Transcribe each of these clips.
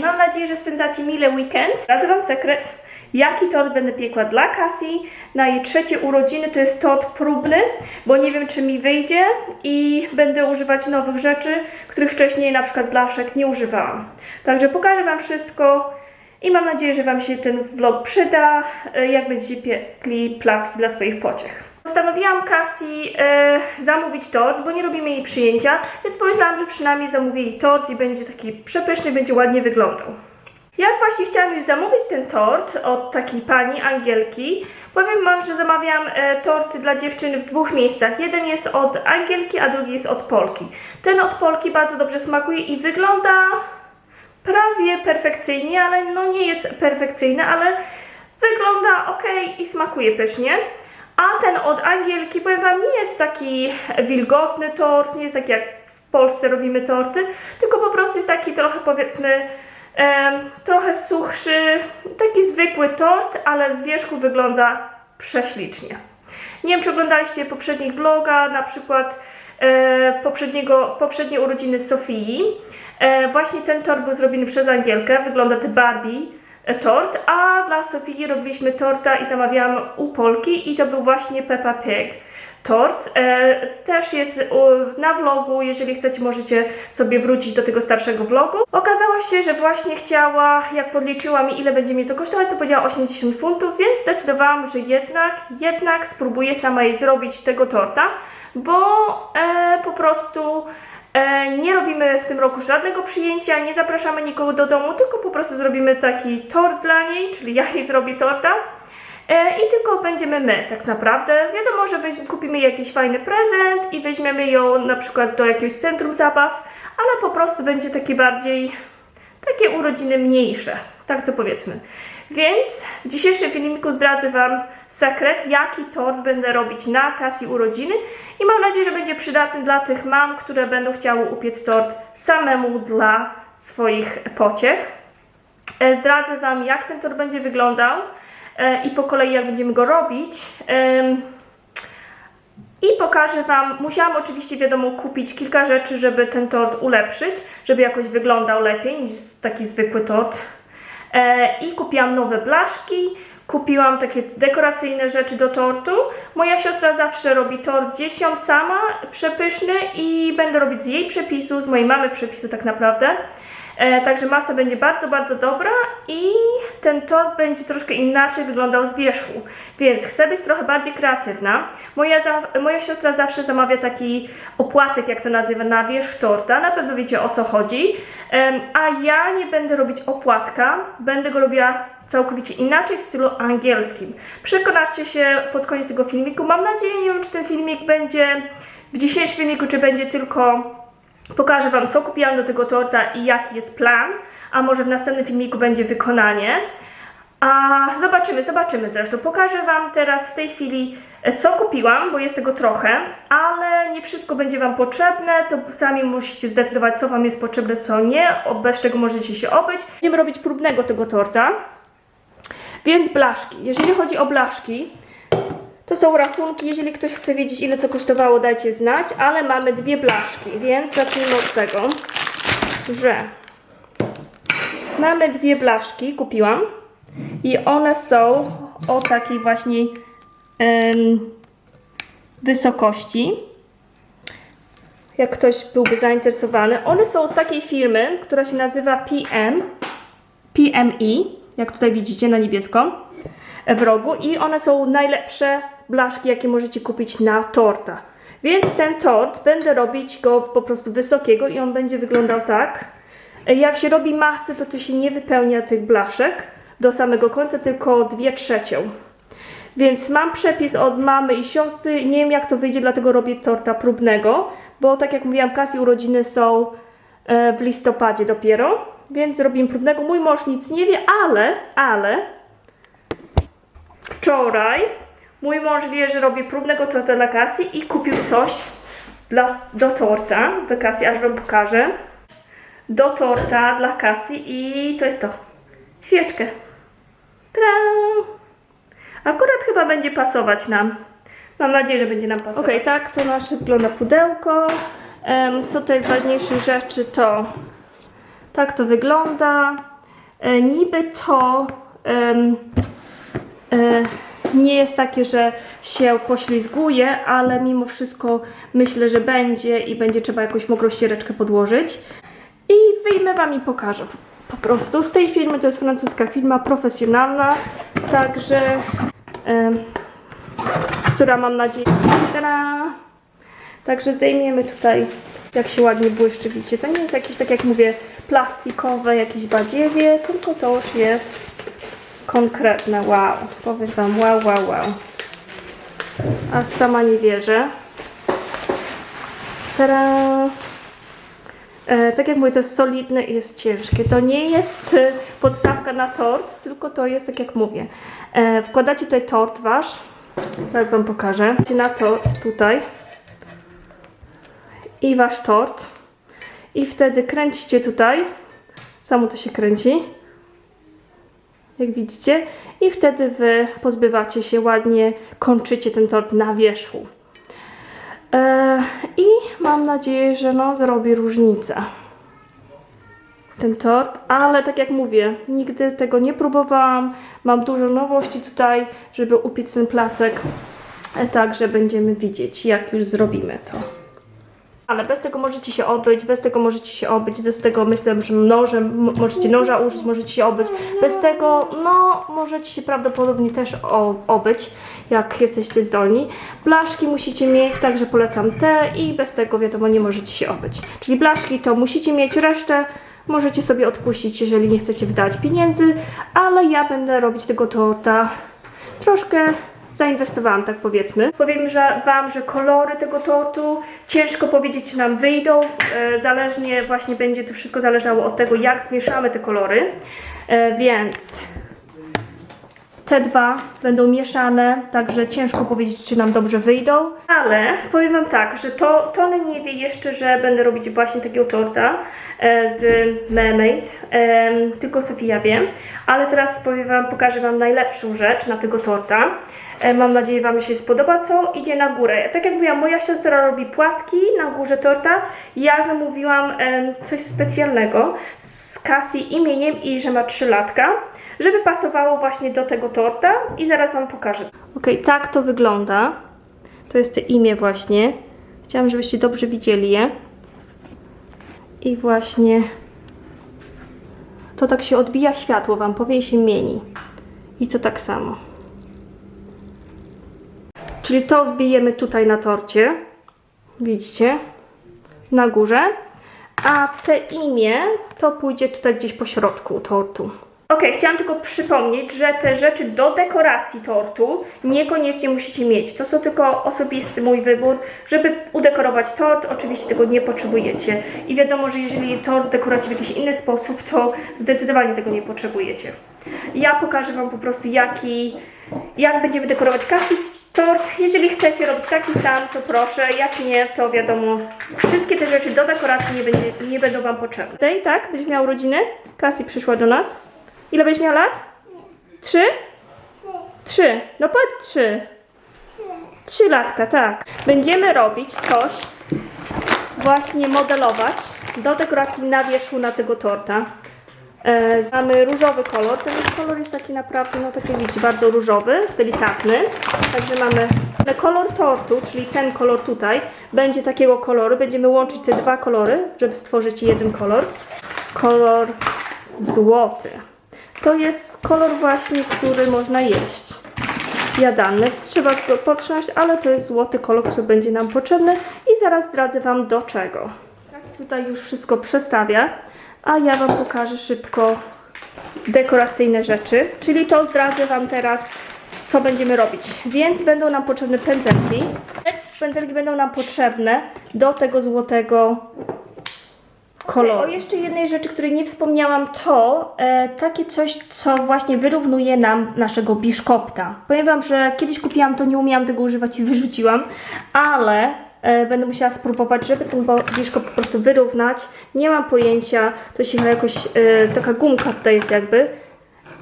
Mam nadzieję, że spędzacie mile weekend. Zdradzę Wam sekret, jaki tort będę piekła dla Cassie na jej trzecie urodziny. To jest tort próbny, bo nie wiem, czy mi wyjdzie i będę używać nowych rzeczy, których wcześniej na przykład blaszek nie używałam. Także pokażę Wam wszystko i mam nadzieję, że Wam się ten vlog przyda, e, jak będziecie piekli placki dla swoich pociech. Postanowiłam Cassie e, zamówić tort, bo nie robimy jej przyjęcia, więc pomyślałam, że przynajmniej zamówię jej tort i będzie taki przepyszny, będzie ładnie wyglądał. Jak właśnie chciałam już zamówić ten tort od takiej pani Angielki, powiem Wam, że zamawiam e, torty dla dziewczyny w dwóch miejscach. Jeden jest od Angielki, a drugi jest od Polki. Ten od Polki bardzo dobrze smakuje i wygląda prawie perfekcyjnie, ale no nie jest perfekcyjny, ale wygląda ok i smakuje pysznie. A ten od Angielki, powiem Wam, nie jest taki wilgotny tort, nie jest taki jak w Polsce robimy torty, tylko po prostu jest taki trochę powiedzmy trochę suchszy, taki zwykły tort, ale z wierzchu wygląda prześlicznie. Nie wiem, czy oglądaliście poprzednich vloga, na przykład e, poprzedniego, poprzednie urodziny Sofii. E, właśnie ten tort był zrobiony przez Angielkę, wygląda to Barbie tort, a dla Sofii robiliśmy torta i zamawiałam u Polki i to był właśnie Peppa Pig tort. E, też jest u, na vlogu, jeżeli chcecie możecie sobie wrócić do tego starszego vlogu. Okazało się, że właśnie chciała, jak podliczyła mi ile będzie mi to kosztować, to powiedziała 80 funtów, więc zdecydowałam, że jednak, jednak spróbuję sama jej zrobić tego torta, bo e, po prostu nie robimy w tym roku żadnego przyjęcia, nie zapraszamy nikogo do domu, tylko po prostu zrobimy taki tort dla niej, czyli ja jej zrobię torta. E, I tylko będziemy my, tak naprawdę. Wiadomo, że kupimy jakiś fajny prezent i weźmiemy ją na przykład do jakiegoś centrum zabaw, ale po prostu będzie taki bardziej, takie urodziny mniejsze, tak to powiedzmy. Więc w dzisiejszym filmiku zdradzę Wam sekret, jaki tort będę robić na Cassie urodziny i mam nadzieję, że będzie przydatny dla tych mam, które będą chciały upiec tort samemu dla swoich pociech. E, Zdradzę Wam, jak ten tort będzie wyglądał e, i po kolei, jak będziemy go robić. I pokażę Wam, musiałam oczywiście, wiadomo, kupić kilka rzeczy, żeby ten tort ulepszyć, żeby jakoś wyglądał lepiej niż taki zwykły tort. E, I kupiłam nowe blaszki, kupiłam takie dekoracyjne rzeczy do tortu. Moja siostra zawsze robi tort dzieciom sama, przepyszny i będę robić z jej przepisu, z mojej mamy przepisu tak naprawdę. E, także masa będzie bardzo, bardzo dobra i ten tort będzie troszkę inaczej wyglądał z wierzchu, więc chcę być trochę bardziej kreatywna. Moja, moja siostra zawsze zamawia taki opłatek, jak to nazywa, na wierzch torta, na pewno wiecie o co chodzi, Em, a ja nie będę robić opłatka, będę go robiła całkowicie inaczej w stylu angielskim. Przekonacie się pod koniec tego filmiku. Mam nadzieję, nie wiem czy ten filmik będzie w dzisiejszym filmiku, czy będzie tylko Pokażę Wam, co kupiłam do tego torta i jaki jest plan, a może w następnym filmiku będzie wykonanie. A zobaczymy, zobaczymy zresztą. Pokażę Wam teraz w tej chwili, e, co kupiłam, bo jest tego trochę, ale nie wszystko będzie Wam potrzebne, to sami musicie zdecydować, co Wam jest potrzebne, co nie, bez czego możecie się obyć. Będziemy robić próbnego tego torta, więc blaszki. Jeżeli chodzi o blaszki, to są rachunki, jeżeli ktoś chce wiedzieć ile co kosztowało dajcie znać, ale mamy dwie blaszki, więc zacznijmy od tego, że mamy dwie blaszki, kupiłam i one są o takiej właśnie em, wysokości. Jak ktoś byłby zainteresowany. One są z takiej firmy, która się nazywa PM, PMI, jak tutaj widzicie na niebiesko w rogu i one są najlepsze blaszki, jakie możecie kupić na torta. Więc ten tort będę robić go po prostu wysokiego i on będzie wyglądał tak. Jak się robi masę, to to się nie wypełnia tych blaszek do samego końca, tylko dwie trzecią. Więc mam przepis od mamy i siostry. Nie wiem jak to wyjdzie, dlatego robię torta próbnego, bo tak jak mówiłam, Cassie urodziny są e, w listopadzie dopiero, więc robimy próbnego. Mój mąż nic nie wie, ale, ale wczoraj mój mąż wie, że robię próbnego torta dla Cassie i kupił coś dla, do torta, do Cassie, aż wam pokażę. Do torta dla Cassie i to jest to. Świeczkę. Tadam! Akurat chyba będzie pasować nam. Mam nadzieję, że będzie nam pasować. Okej, tak to nasze wygląda pudełko. Em, co to jest ważniejszych rzeczy to Tak to wygląda. E, niby to em, e, nie jest takie, że się poślizguje, ale mimo wszystko myślę, że będzie i będzie trzeba jakąś mokrą ściereczkę podłożyć. I wyjmę Wam i pokażę po- prostu. Z tej firmy to jest francuska firma profesjonalna, także em, która mam nadzieję. Tada! Także zdejmiemy tutaj, jak się ładnie błyszczy, widzicie. To nie jest jakieś, tak jak mówię, plastikowe, jakieś badziewie, tylko to już jest konkretne. Wow, powiem Wam, wow, wow, wow. A sama nie wierzę. Tada! E, tak jak mówię, to jest solidne i jest ciężkie. To nie jest e, podstawka na tort, tylko to jest tak jak mówię. E, wkładacie tutaj tort wasz. Zaraz Wam pokażę. Na to tutaj. I wasz tort. I wtedy kręcicie tutaj. Samo to się kręci. Jak widzicie. I wtedy wy pozbywacie się ładnie, kończycie ten tort na wierzchu. E, I mam nadzieję, że no zrobi różnicę ten tort, ale tak jak mówię, nigdy tego nie próbowałam. Mam dużo nowości tutaj, żeby upiec ten placek. E, Także będziemy widzieć, jak już zrobimy to. Ale bez tego możecie się obyć, bez tego możecie się obyć, bez tego myślę, że nożem, możecie noża użyć, możecie się obyć. Bez tego, no, możecie się prawdopodobnie też obyć, jak jesteście zdolni. Blaszki musicie mieć, także polecam te i bez tego, wiadomo, nie możecie się obyć. Czyli blaszki to musicie mieć, resztę możecie sobie odpuścić, jeżeli nie chcecie wydać pieniędzy, ale ja będę robić tego torta troszkę zainwestowałam, tak powiedzmy. Powiem że Wam, że kolory tego tortu ciężko powiedzieć, czy nam wyjdą. E, zależnie właśnie będzie to wszystko zależało od tego, jak zmieszamy te kolory. E, więc te dwa będą mieszane, także ciężko powiedzieć, czy nam dobrze wyjdą. Ale powiem Wam tak, że to Tony nie wie jeszcze, że będę robić właśnie takiego torta e, z Mermaid, em, tylko Sofia wie. Ale teraz powiem Wam, pokażę Wam najlepszą rzecz na tego torta. E, mam nadzieję, Wam się spodoba, co idzie na górę. Tak jak mówiłam, moja siostra robi płatki na górze torta. Ja zamówiłam em, coś specjalnego z Cassie imieniem i że ma 3 latka żeby pasowało właśnie do tego torta i zaraz Wam pokażę. Ok, tak to wygląda. To jest to imię właśnie. Chciałam, żebyście dobrze widzieli je. I właśnie to tak się odbija światło Wam, powie się mieni. I to tak samo. Czyli to wbijemy tutaj na torcie. Widzicie? Na górze. A te imię to pójdzie tutaj gdzieś po środku tortu. Ok, chciałam tylko przypomnieć, że te rzeczy do dekoracji tortu niekoniecznie musicie mieć. To są tylko osobisty mój wybór. Żeby udekorować tort, oczywiście tego nie potrzebujecie. I wiadomo, że jeżeli tort dekoracie w jakiś inny sposób, to zdecydowanie tego nie potrzebujecie. Ja pokażę Wam po prostu, jaki, jak będziemy dekorować Cassie tort. Jeżeli chcecie robić taki sam, to proszę. Jak nie, to wiadomo, wszystkie te rzeczy do dekoracji nie, będzie, nie będą Wam potrzebne. Tutaj, tak? Będziesz miał urodziny? Cassie przyszła do nas. Ile będziesz miał lat? Trzy? Trzy. No powiedz trzy. Trzy latka, tak. Będziemy robić coś, właśnie modelować do dekoracji na wierzchu na tego torta. E, mamy różowy kolor. Ten kolor jest taki naprawdę, no taki widzicie, bardzo różowy, delikatny. Także mamy kolor tortu, czyli ten kolor tutaj, będzie takiego koloru. Będziemy łączyć te dwa kolory, żeby stworzyć jeden kolor. Kolor złoty. To jest kolor właśnie, który można jeść. Jadalny. Trzeba go potrząść, ale to jest złoty kolor, który będzie nam potrzebny i zaraz zdradzę Wam do czego. Teraz tutaj już wszystko przestawia, a ja Wam pokażę szybko dekoracyjne rzeczy, czyli to zdradzę Wam teraz, co będziemy robić. Więc będą nam potrzebne pędzelki. Pędzelki będą nam potrzebne do tego złotego koloru. O jeszcze jednej rzeczy, której nie wspomniałam, to e, takie coś, co właśnie wyrównuje nam naszego biszkopta. Powiem Wam, że kiedyś kupiłam to, nie umiałam tego używać i wyrzuciłam, ale e, będę musiała spróbować, żeby ten bo- biszkop po prostu wyrównać. Nie mam pojęcia, to się chyba jakoś, e, taka gumka tutaj jest jakby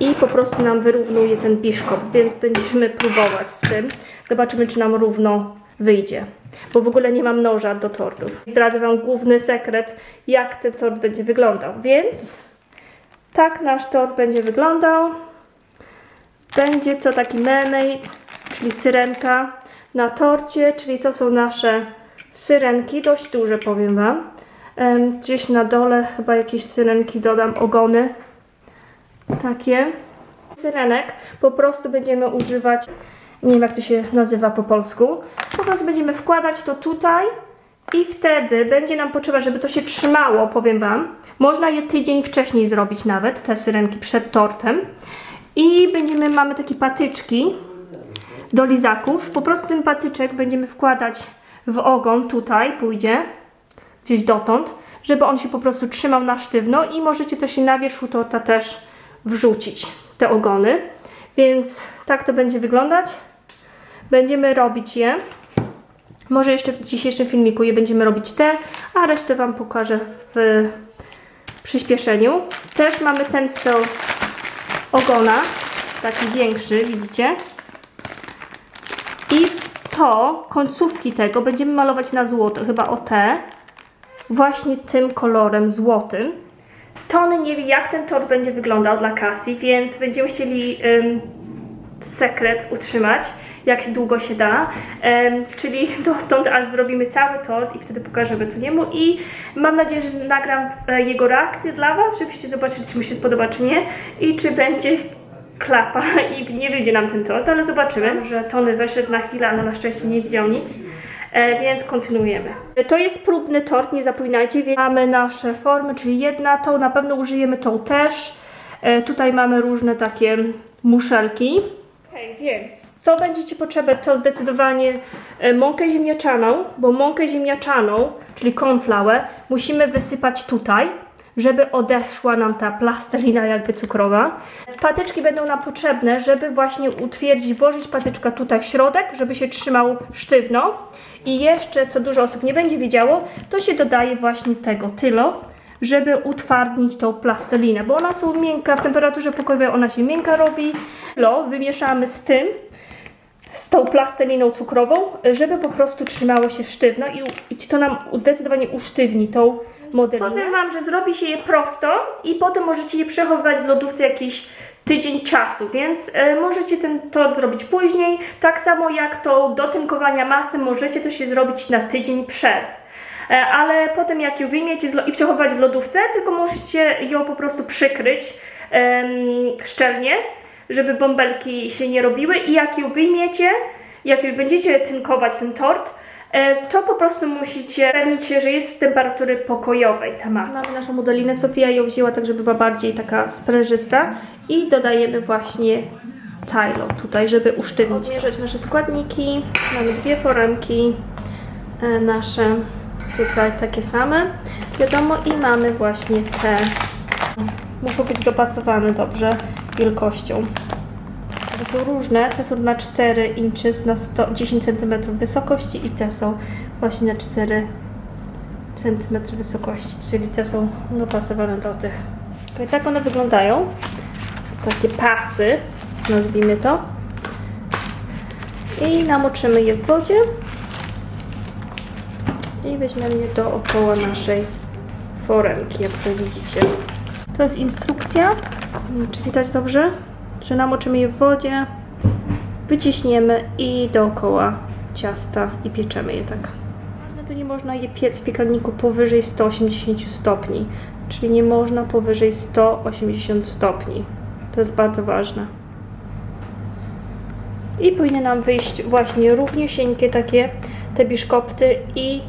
i po prostu nam wyrównuje ten biszkop, więc będziemy próbować z tym. Zobaczymy, czy nam równo wyjdzie. Bo w ogóle nie mam noża do tortów. Zdradzę Wam główny sekret, jak ten tort będzie wyglądał. Więc tak nasz tort będzie wyglądał. Będzie to taki mermaid, czyli syrenka na torcie, czyli to są nasze syrenki, dość duże powiem Wam. Gdzieś na dole chyba jakieś syrenki dodam, ogony takie. Syrenek po prostu będziemy używać, nie wiem jak to się nazywa po polsku, po prostu będziemy wkładać to tutaj i wtedy będzie nam potrzeba, żeby to się trzymało, powiem Wam. Można je tydzień wcześniej zrobić nawet, te syrenki przed tortem. I będziemy, mamy takie patyczki do lizaków. Po prostu ten patyczek będziemy wkładać w ogon, tutaj pójdzie, gdzieś dotąd, żeby on się po prostu trzymał na sztywno i możecie też na wierzchu torta też wrzucić te ogony. Więc tak to będzie wyglądać. Będziemy robić je. Może jeszcze w dzisiejszym filmiku je będziemy robić te, a resztę Wam pokażę w przyspieszeniu. Też mamy ten styl ogona, taki większy, widzicie? I to, końcówki tego będziemy malować na złoto, chyba o te, właśnie tym kolorem złotym. Tony nie wie, jak ten tort będzie wyglądał dla Cassie, więc będziemy chcieli sekret utrzymać, jak długo się da. Em, czyli dotąd, aż zrobimy cały tort i wtedy pokażemy to niemu. I mam nadzieję, że nagram e, jego reakcję dla Was, żebyście zobaczyli, czy mu się spodoba, czy nie. I czy będzie klapa i nie wyjdzie nam ten tort, ale zobaczymy, że Tony weszedł na chwilę, ale na szczęście nie widział nic. E, więc kontynuujemy. To jest próbny tort, nie zapominajcie. Mamy nasze formy, czyli jedna, tą na pewno użyjemy, tą też. E, tutaj mamy różne takie muszelki. Więc co będziecie potrzebować, to zdecydowanie e, mąkę ziemniaczaną, bo mąkę ziemniaczaną, czyli cornflour, musimy wysypać tutaj, żeby odeszła nam ta plastelina jakby cukrowa. Patyczki będą nam potrzebne, żeby właśnie utwierdzić, włożyć patyczka tutaj w środek, żeby się trzymał sztywno. I jeszcze, co dużo osób nie będzie wiedziało, to się dodaje właśnie tego tylo, żeby utwardnić tą plastelinę, bo ona są miękka, w temperaturze pokojowej ona się miękka robi. Lo wymieszamy z tym, z tą plasteliną cukrową, żeby po prostu trzymało się sztywno i, i to nam zdecydowanie usztywni tą modelinę. Powiem Wam, że zrobi się je prosto i potem możecie je przechowywać w lodówce jakiś tydzień czasu, więc e, możecie ten tort zrobić później. Tak samo jak to do tynkowania masy możecie też je zrobić na tydzień przed. E, ale potem jak ją wyjmiecie i przechowywać w lodówce, tylko możecie ją po prostu przykryć szczelnie, żeby bąbelki się nie robiły i jak ją wyjmiecie, jak już będziecie tynkować ten tort, e, to po prostu musicie upewnić się, że jest z temperatury pokojowej ta masa. Mamy naszą modelinę, Sofia ją wzięła tak, żeby była bardziej taka sprężysta i dodajemy właśnie Tylo tutaj, żeby usztywnić. Odmierzać nasze składniki, mamy dwie foremki, e, nasze tutaj takie same, wiadomo i mamy właśnie te, muszą być dopasowane dobrze wielkością. To są różne, te są na 4 inches, na 100, 10 cm wysokości i te są właśnie na 4 cm wysokości, czyli te są dopasowane do tych. I tak one wyglądają, takie pasy, nazwijmy to. I namoczymy je w wodzie i weźmiemy je dookoła naszej foremki, jak to widzicie. To jest instrukcja, czy widać dobrze, że namoczymy je w wodzie, wyciśniemy i dookoła ciasta i pieczemy je tak. Ważne, to nie można je piec w piekarniku powyżej 180 stopni, czyli nie można powyżej 180 stopni. To jest bardzo ważne. I powinny nam wyjść właśnie równiusieńkie takie te biszkopty i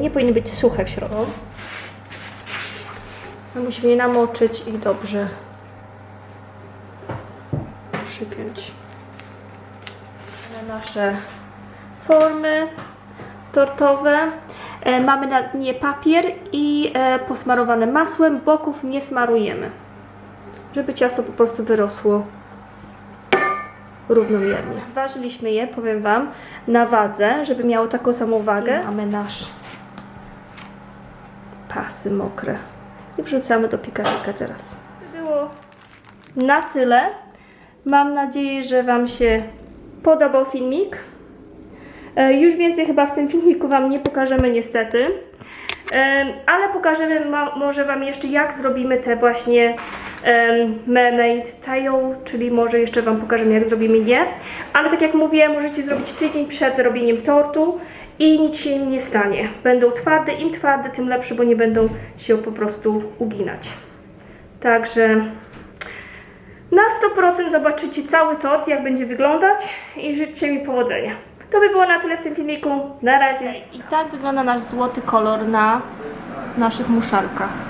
nie powinny być suche w środku. Musimy je namoczyć i dobrze przypiąć. Na nasze formy tortowe. E, mamy na dnie papier i e, posmarowane masłem. Boków nie smarujemy, żeby ciasto po prostu wyrosło równomiernie. Zważyliśmy je, powiem Wam, na wadze, żeby miało taką samą wagę. I mamy nasz pasy mokre. I wrzucamy do piekarnika teraz. Było na tyle. Mam nadzieję, że Wam się podobał filmik. E, Już więcej chyba w tym filmiku Wam nie pokażemy niestety. Ale pokażemy może Wam jeszcze jak zrobimy te właśnie em, mermaid tail, czyli może jeszcze Wam pokażemy jak zrobimy je. Ale tak jak mówię, możecie zrobić tydzień przed robieniem tortu i nic się im nie stanie. Będą twarde, im twarde tym lepsze, bo nie będą się po prostu uginać. Także na 100% zobaczycie cały tort, jak będzie wyglądać i życzcie mi powodzenia. To by było na tyle w tym filmiku. Na razie. I tak wygląda nasz złoty kolor na naszych muszarkach.